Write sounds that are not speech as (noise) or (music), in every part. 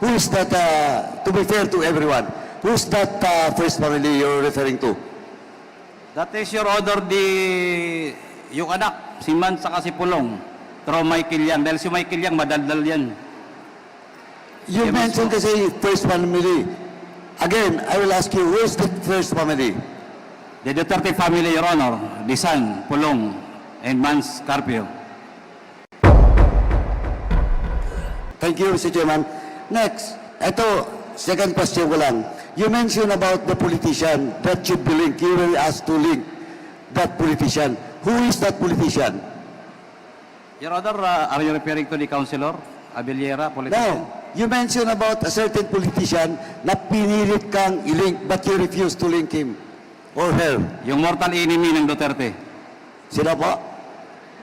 who is that, uh, to be fair to everyone, who's that uh, first family you're referring to? That is your order di yung anak, si Man saka si Pulong. Pero Michael yan. Dahil si Michael yan, madaldal yan. You Yes, mentioned po. kasi first family. Again, I will ask you, who is the first family? The Duterte family, Your Honor. Disan, Pulong, and Mans Carpio. Thank you, Mr. Chairman. Next, ito, second question ko lang. You mentioned about the politician that should be linked. You were asked to link that politician. Who is that politician? Your Honor, uh, are you referring to the councilor? Abeliera, politician? No. You mentioned about a certain politician na pinilit kang i-link but you refused to link him or her. Yung mortal enemy ng Duterte. Sino po?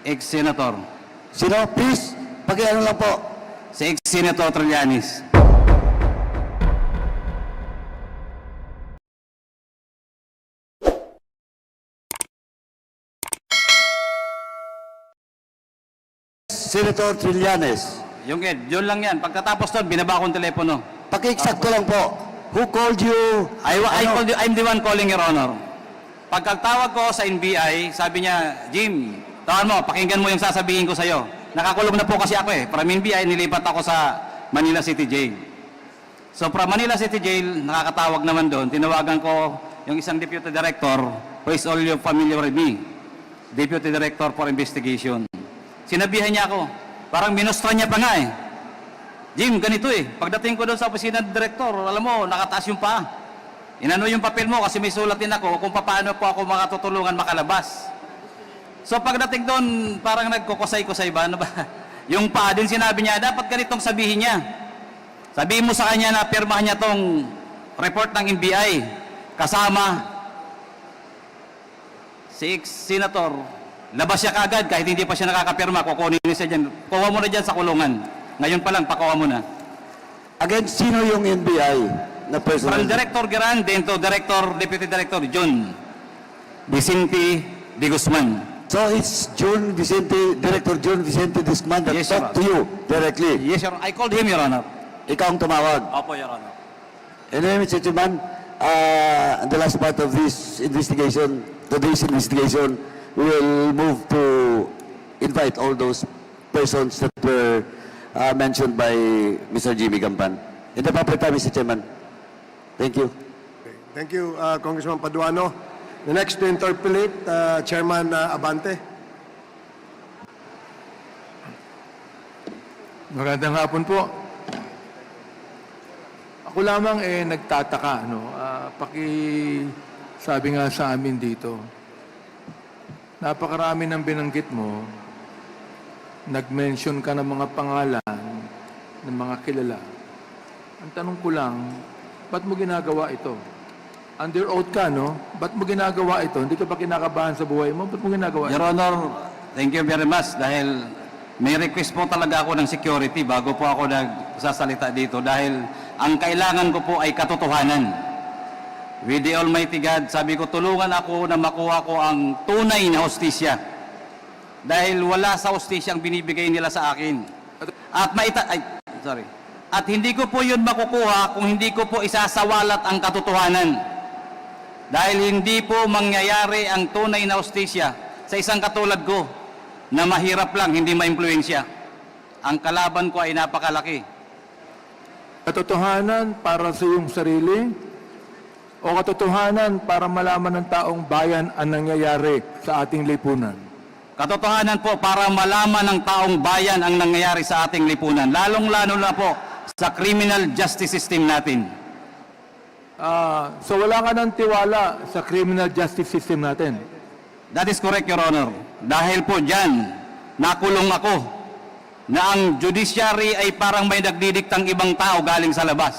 Ex-senator. Sino? Please, pakiano lang po. Si ex-senator Trillanes. Senator Trillanes. Yung Ed, yun lang yan. Pagkatapos doon, binaba akong telepono. Pakiexacto lang po. Who called you? I, I Ano? called you- I'm the one calling your honor. Pagkatawag ko sa NBI, sabi niya, Jim, tawan mo, pakinggan mo yung sasabihin ko sa'yo. Nakakulong na po kasi ako eh. From NBI, nilipat ako sa Manila City Jail. So from Manila City Jail, nakakatawag naman doon. Tinawagan ko yung isang deputy director who is all you familiar with me. Deputy Director for Investigation. Sinabihan niya ako, parang minustra niya pa nga eh. Jim, ganito eh. Pagdating ko doon sa opisina ng director, alam mo, nakataas yung paa. Inano yung papel mo kasi may sulat din ako kung paano po ako makatutulungan makalabas. So pagdating doon, parang nagkukusay-kusay ba? Ano ba? (laughs) Yung paa din sinabi niya, dapat ganitong sabihin niya. Sabihin mo sa kanya na pirmahan niya tong report ng NBI. Kasama si ex-senator, labas siya kagad kahit hindi pa siya nakakapirma, kukunin niya siya dyan. Kuha mo na dyan sa kulungan. Ngayon pa lang, pakuha mo na. Again, sino yung NBI na personal? From Director Geran, then to Director, Deputy Director John Vicente de Guzman. So it's June Vicente, Director June Vicente Disman that Yes, talked to you directly. Yes, Your Honor. I called him, Your Honor. Ikaw ang tumawag. Opo, Your Honor. Anyway, Mr. Chairman, uh, the last part of this investigation, today's investigation, we will move to invite all those persons that were uh, mentioned by Mr. Jimmy Gampan. In the proper time, Mr. Chairman. Thank you. Thank you, uh, Congressman Paduano. The next to interpolate, uh, Chairman uh, Abante. Magandang hapon po. Ako lamang eh nagtataka, no? Ah, paki sabi nga sa amin dito. Napakarami ng binanggit mo. Nag-mention ka ng mga pangalan ng mga kilala. Ang tanong ko lang, ba't mo ginagawa ito? Under oath ka, no? Ba't mo ginagawa ito? Hindi ka ba kinakabahan sa buhay mo? Ba't mo ginagawa ito? Your Honor, thank you very much dahil may request po talaga ako ng security bago po ako nagsasalita dito dahil ang kailangan ko po ay katotohanan. With the Almighty God, sabi ko tulungan ako na makuha ko ang tunay na hostisya. Dahil wala sa hostisya ang binibigay nila sa akin. At maita ay sorry. At hindi ko po 'yun makukuha kung hindi ko po isasawalat ang katotohanan. Dahil hindi po mangyayari ang tunay na hostisya sa isang katulad ko na mahirap lang, hindi maimpluensya. Ang kalaban ko ay napakalaki. Katotohanan para sa iyong sarili o katotohanan para malaman ng taong bayan ang nangyayari sa ating lipunan? Katotohanan po para malaman ng taong bayan ang nangyayari sa ating lipunan, lalong-lalo na po sa criminal justice system natin. Ah, so wala ka ng tiwala sa criminal justice system natin. That is correct, Your Honor. Dahil po dyan, nakulong ako na ang judiciary ay parang may nagdidiktang ibang tao galing sa labas.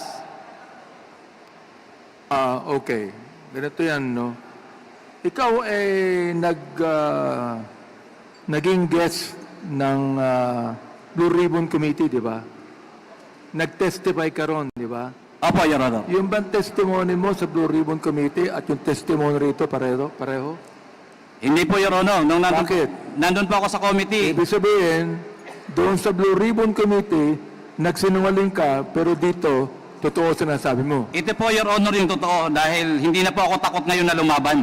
Ah, okay. Ganito yan, no? Ikaw ay nag, ah, naging guest ng ah, Blue Ribbon Committee, di ba? Nag-testify ka ron, di ba? Opo, Your Honor. Yung bang testimony mo sa Blue Ribbon Committee at yung testimony rito pareho? pareho? Hindi po, Your Honor. Nung nandun, Bakit? nandun po ako sa committee, Ibig sabihin, doon sa Blue Ribbon Committee, nagsinungaling ka, pero dito, totoo sinasabi mo. Ito po, Your Honor, yung totoo dahil hindi na po ako takot ngayon na lumaban.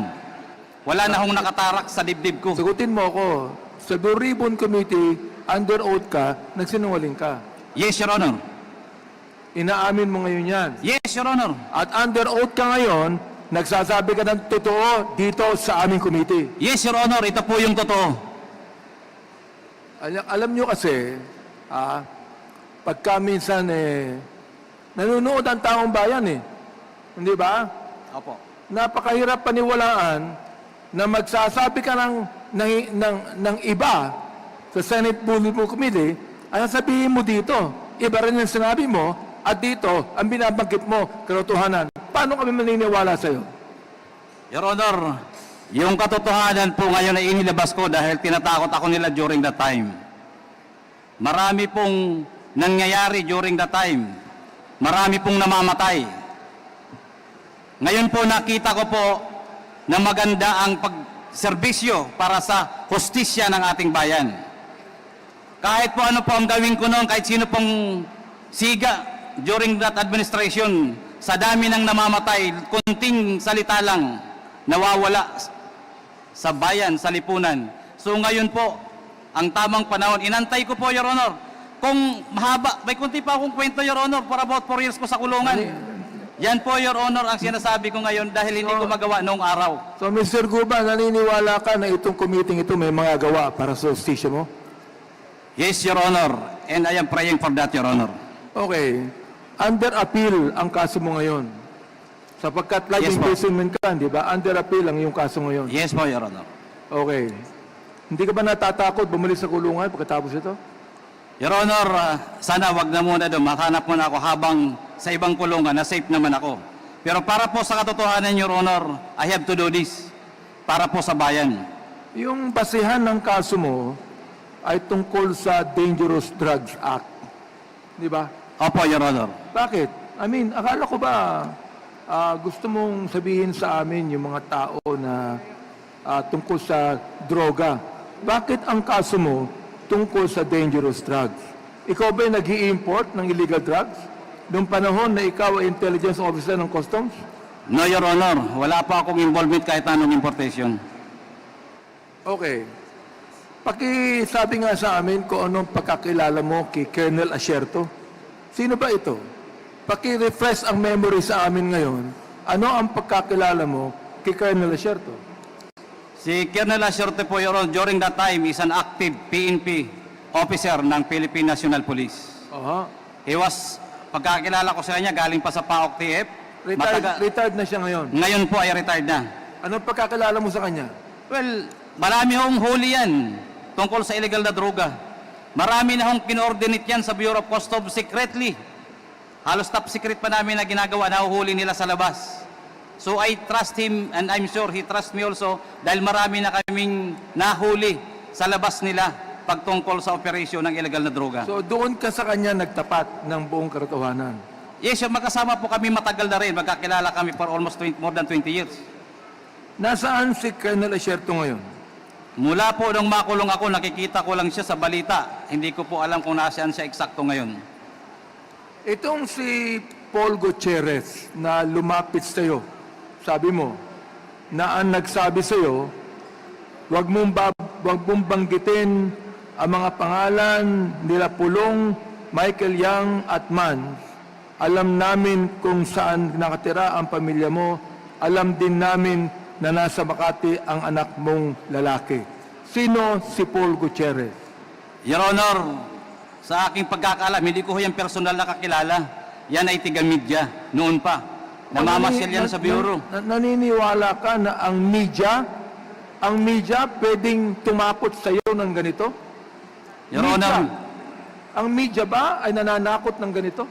Wala na akong nakatarak sa dibdib ko. Sagutin mo ako, sa Blue Ribbon Committee, under oath ka, nagsinungaling ka. Yes, Your Honor. Inaamin mo ngayon yan. Yes, Your Honor. At under oath ka ngayon, nagsasabi ka ng totoo dito sa aming committee. Yes, Your Honor. Ito po yung totoo. Alam, alam nyo kasi, ah, pagka minsan eh, nanonood ang taong bayan eh. Hindi ba? Opo. Napakahirap paniwalaan na magsasabi ka ng, ng, ng, ng iba sa Senate Bulletin Committee, ay sabihin mo dito, iba rin yung sinabi mo, at dito, ang binabanggit mo, katotohanan. Paano kami maniniwala sa'yo? Your Honor, yung katotohanan po ngayon ay inilabas ko dahil tinatakot ako nila during that time. Marami pong nangyayari during that time. Marami pong namamatay. Ngayon po nakita ko po na maganda ang pagserbisyo para sa hostisya ng ating bayan. Kahit po ano po ang gawin ko noon, kahit sino pong siga during that administration, sa dami ng namamatay, kunting salita lang, nawawala sa bayan, sa lipunan. So ngayon po, ang tamang panahon, inantay ko po, Your Honor. Kung mahaba, may kunti pa akong kwento, Your Honor, for about 4 years ko sa kulungan. Yan po, Your Honor, ang sinasabi ko ngayon dahil hindi ko magawa noong araw. So, Mr. Guba, naniniwala ka na itong committee ito may mga gawa para sa hostisya mo? Yes, Your Honor, and I am praying for that, Your Honor. Okay. Under appeal ang kaso mo ngayon. Sapagkat life Yes, imprisonment ka, di ba? Under appeal ang iyong kaso ngayon. Yes po, Your Honor. Okay. Hindi ka ba natatakot bumalik sa kulungan pagkatapos ito? Your Honor, ah, sana wag na muna doon. Makahanap muna ako habang sa ibang kulungan na safe naman ako. Pero para po sa katotohanan, Your Honor, I have to do this. Para po sa bayan. Yung basihan ng kaso mo ay tungkol sa Dangerous Drugs Act. Di ba? Opo, Your Honor. Bakit? I mean, akala ko ba ah, gusto mong sabihin sa amin yung mga tao na ah, tungkol sa droga. Bakit ang kaso mo tungkol sa dangerous drugs? Ikaw ba nag import ng illegal drugs? Noong panahon na ikaw ay intelligence officer ng customs? No, Your Honor. Wala pa akong involvement kahit anong importation. Okay. Pakisabi nga sa amin kung anong pagkakilala mo kay Colonel Asierto. Sino ba ito? Paki-refresh ang memory sa amin ngayon. Ano ang pagkakilala mo kay Colonel Asierto? Si Colonel Asorte po, Your Honor, during that time, is an active PNP officer ng Philippine National Police. Aha. He was, pagkakilala ko sa kanya, galing pa sa PAOK TF. Retired, Mataga- retired na siya ngayon. Ngayon po ay retired na. Anong pagkakilala mo sa kanya? Well, marami hong huli yan tungkol sa illegal na droga. Marami na hong kinoordinate yan sa Bureau of Customs secretly. Halos top secret pa namin na ginagawa, nahuhuli nila sa labas. So I trust him and I'm sure he trusts me also dahil marami na kaming nahuli sa labas nila pagtungkol sa operasyon ng illegal na droga. So doon ka sa kanya nagtapat ng buong katotohanan. yes, yung magkasama po kami matagal na rin. Magkakilala kami for almost 20, more than 20 years. Nasaan si Colonel Asierto ngayon? Mula po nung makulong ako, nakikita ko lang siya sa balita. Hindi ko po alam kung nasaan siya eksakto ngayon. Itong si Paul Gutierrez na lumapit sa iyo, sabi mo, na ang nagsabi sa iyo, wag mong, ba, wag mong banggitin ang mga pangalan nila Pulong, Michael Yang at Man. Alam namin kung saan nakatira ang pamilya mo. Alam din namin na nasa Makati ang anak mong lalaki. Sino si Paul Gutierrez? Your Honor, sa aking pagkakaalam, hindi ko yung personal na kakilala. Yan ay tiga-media, noon pa. Namamasyal yan sa bureau. Na- na- naniniwala ka na ang media, ang media pwedeng tumapot sa iyo ng ganito? Your Media. Honor, Ang media ba ay nananakot ng ganito?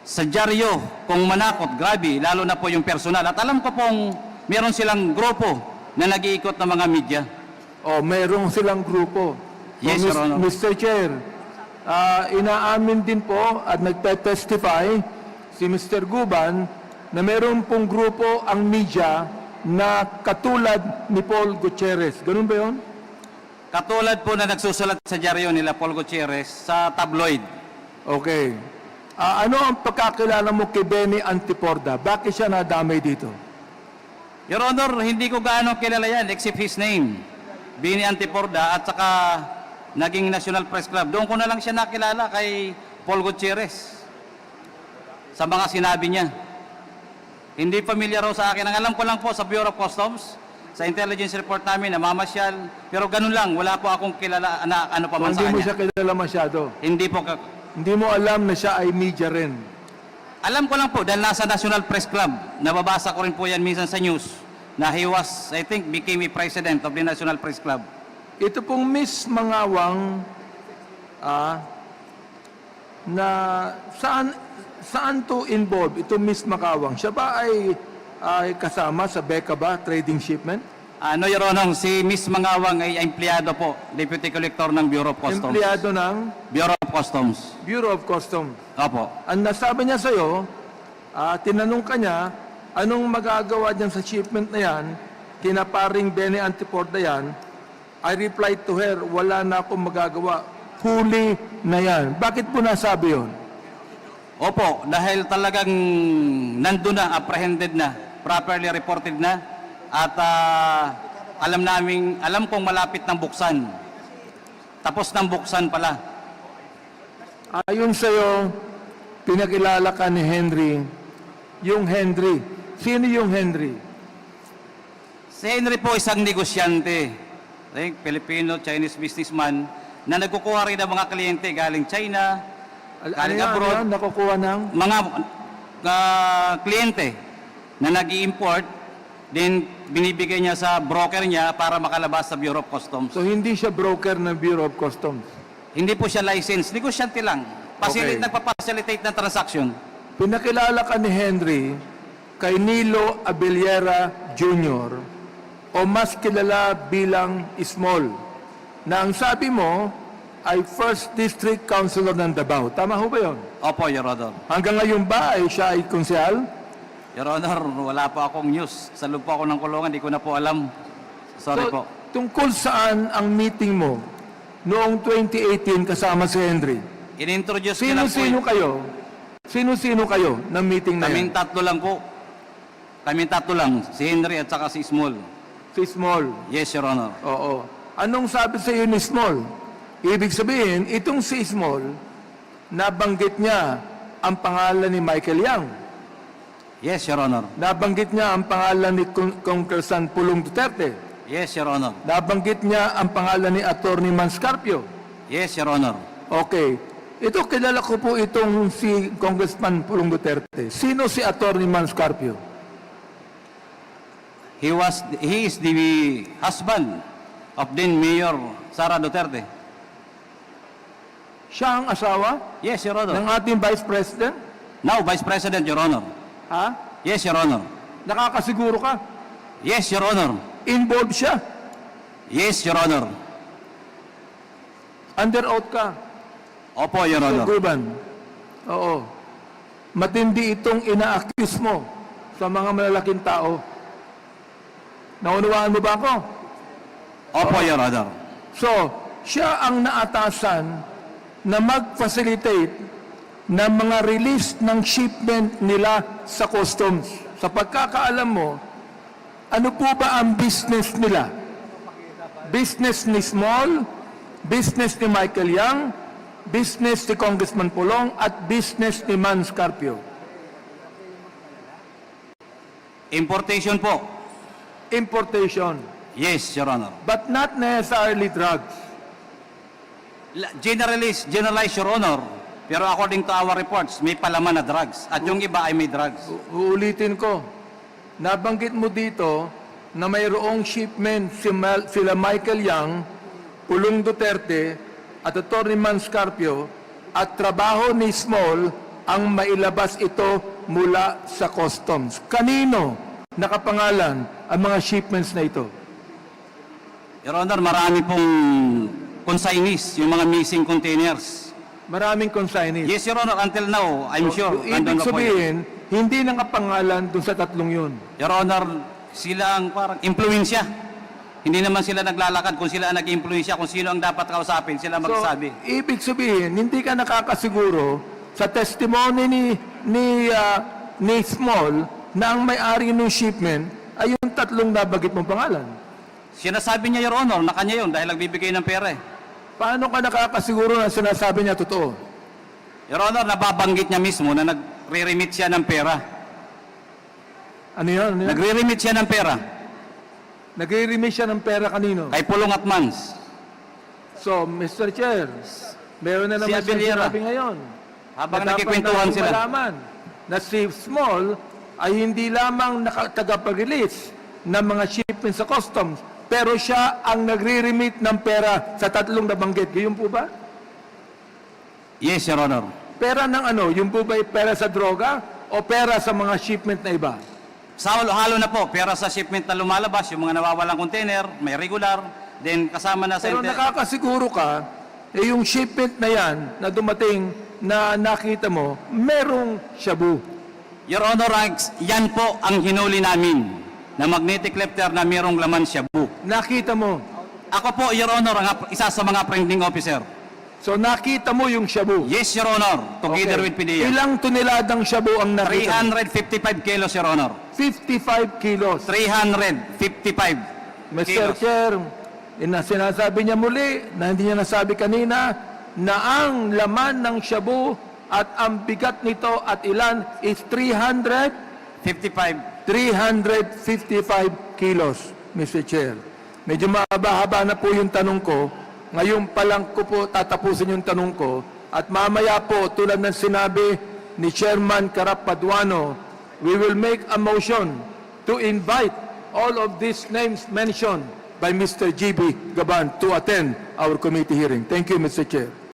sa dyaryo, kung manakot, grabe, lalo na po yung personal. At alam ko pong meron silang grupo na nag-iikot ng mga media. O mayroong silang grupo. Yes, Your Mis- Honor. Mr. Chair, ah, inaamin din po at nagte-testify si Mr. Guban na meron pong grupo ang media na katulad ni Paul Gutierrez. Ganun ba yun? Katulad po na nagsusulat sa dyaryo nila Paul Gutierrez sa tabloid. Okay. Ah, ano ang pagkakilala mo kay Benny Antiporda? Bakit siya nadamay dito? Your Honor, hindi ko gaano kilala yan except his name. Bini Antiporda at saka naging National Press Club. Doon ko na lang siya nakilala kay Paul Gutierrez. Sa mga sinabi niya. Hindi familiar raw sa akin. Ang alam ko lang po sa Bureau of Customs, sa intelligence report namin, namamasyal. Pero ganun lang, wala po akong kilala na ano pa man Hindi sa mo kanya. siya kilala masyado. Hindi po. Hindi mo alam na siya ay media rin. Alam ko lang po, dahil nasa National Press Club, nababasa ko rin po yan minsan sa news, na he was, I think, became a president of the National Press Club. Ito pong Miss Mangawang ah, na saan saan to involved? Ito Miss Mangawang siya ba ay ay kasama sa Beka ba trading shipment? Ano, Your Honor, si Miss Mangawang ay empleyado po, Deputy Collector ng Bureau of Customs. empleyado ng? Bureau of Customs. Bureau of Customs. Opo. ang nasabi niya sa iyo tinanong ka niya anong magagawa diyan sa shipment na yan? Kina paring Benny Antiporda yan I replied to her wala na akong magagawa huli na yan bakit po nasabi yon Opo, dahil talagang nandun na, apprehended na, properly reported na, at ah, alam namin, alam kong malapit ng buksan. Tapos ng buksan pala. Ayon sa iyo, pinakilala ka ni Henry, yung Henry. Sino yung Henry? Si Henry po isang negosyante, like Filipino-Chinese businessman, na nagkukuha rin ng mga kliyente galing China, Al- galing ano yan, abroad, ano yan? nakukuha ng... mga ah, kliyente na nag import then binibigay niya sa broker niya para makalabas sa Bureau of Customs. So hindi siya broker ng Bureau of Customs. Hindi po siya license, negosyante lang. Facilitate, Okay. nagpa-facilitate ng transaction. Pinakilala ka ni Henry kay Nilo Abellera Jr. o mas kilala bilang Small na ang sabi mo ay First District Councilor ng Davao. Tama ho ba yun? Opo, Your Honor. Hanggang ngayon ba ay siya ay konsehal? Your Honor, wala po akong news. Sa loob po ako ng kulungan, di ko na po alam. Sorry So, po. Tungkol saan ang meeting mo noong 2018 kasama si Henry? In-introduce ko lang po. Sino-sino kayo? Sino-sino kayo ng meeting na Kaming yan? tatlo lang po. Kaming tatlo lang. Si Henry at saka si Small. Si Small. Yes, Your Honor. Oo. Anong sabi sa iyo ni Small? Ibig sabihin, itong si Small, nabanggit niya ang pangalan ni Michael Yang. Yes, Your Honor. Nabanggit niya ang pangalan ni Con- Congressman Pulong Duterte. Yes, Your Honor. Nabanggit niya ang pangalan ni Attorney Manscarpio. Yes, Your Honor. Okay. Ito, kilala ko po itong si Congressman Pulong Duterte. Sino si Attorney Manscarpio? He was he is the husband of then Mayor Sara Duterte. Siya ang asawa Yes, Your Honor. ng ating Vice President? Now, Vice President, Your Honor. Ha? Yes, Your Honor. Nakakasiguro ka? Yes, Your Honor. Involved siya? Yes, Your Honor. Under oath ka? Opo, Your Sir Honor. Gurban? Oo. Matindi itong ina-accuse mo sa mga malalaking tao. Naunawaan mo ba ako? Opo, Your Honor. So, siya ang naatasan na mag-facilitate ng mga release ng shipment nila sa customs. Sa pagkakaalam mo, ano po ba ang business nila? Business ni Small, business ni Michael Young, business ni Congressman Pulong, at business ni Man Scarpio. Importation po. Importation, Yes, Your Honor. but not necessarily drugs. La- Generalize, generalize, Your Honor. Pero according to our reports, may palaman na drugs. At yung iba ay may drugs. Uulitin ko. Nabanggit mo dito na mayroong shipment si Mal- sila Michael Yang, Pulong Duterte, at Atty. Man Scarpio, at trabaho ni Small ang mailabas ito mula sa customs. Kanino nakapangalan ang mga shipments na ito? Your Honor, marami pong consignees, yung mga missing containers. Maraming consignees. Yes, Your Honor, until now, I'm sure. Ibig sabihin, hindi nakapangalan dun sa tatlong yun. Your Honor, sila ang parang impluensya. Hindi naman sila naglalakad kung sila ang nag-impluensya, kung sino ang dapat kausapin, sila magsabi. So, ibig sabihin, hindi ka nakakasiguro sa testimony ni ni ah, ni Small na ang may-ari ng shipment ay yung tatlong nabagit mong pangalan. Sinasabi niya, Your Honor, na kanya yun dahil nagbibigay ng pera eh. Paano ka nakakasiguro na sinasabi niya totoo? Your Honor, nababanggit niya mismo na nagre-remit siya ng pera. Ano yun? Ano yun? Nagre-remit siya ng pera Nagre-remiss siya ng pera kanino? kay Pulong at Mans. So, Mr. Chair, meron na Si naman siya Abelera. sinabi ngayon. Habang dapat nagkikwentuhan sila. malaman na si Small ay hindi lamang naka- tagapag-release ng mga shipments sa customs, pero siya ang nagre-remit ng pera sa tatlong nabanggit. Yun po ba? Yes, Your Honor. Pera ng ano? Yung po ba pera sa droga o pera sa mga shipment na iba? Sa halo na po, pera sa shipment na lumalabas, yung mga nawawalang container, may regular, then kasama na sa... Pero nakakasiguro ka, eh yung shipment na yan na dumating na nakita mo, merong shabu. Your Honor, ang- yan po ang hinuli namin na magnetic lifter na mayroong laman siya book. Nakita mo. Ako po, Your Honor, ang isa sa mga printing officer. So nakita mo yung shabu. Yes, Your Honor, together Okay. with PDEA. Ilang toneladang shabu ang nakita? mo? 355 kilos, Your Honor. 55 kilos. 355 Mr. kilos. Chair, ina sinasabi niya muli na hindi niya nasabi kanina na ang laman ng shabu at ang bigat nito at ilan is 300 55. 355 kilos, Mr. Chair. Medyo mahaba-haba na po yung tanong ko. Ngayon pa lang ko po tatapusin yung tanong ko. At mamaya po, tulad ng sinabi ni Chairman Karap Paduano, we will make a motion to invite all of these names mentioned by Mr. GB Gaban to attend our committee hearing. Thank you, Mr. Chair.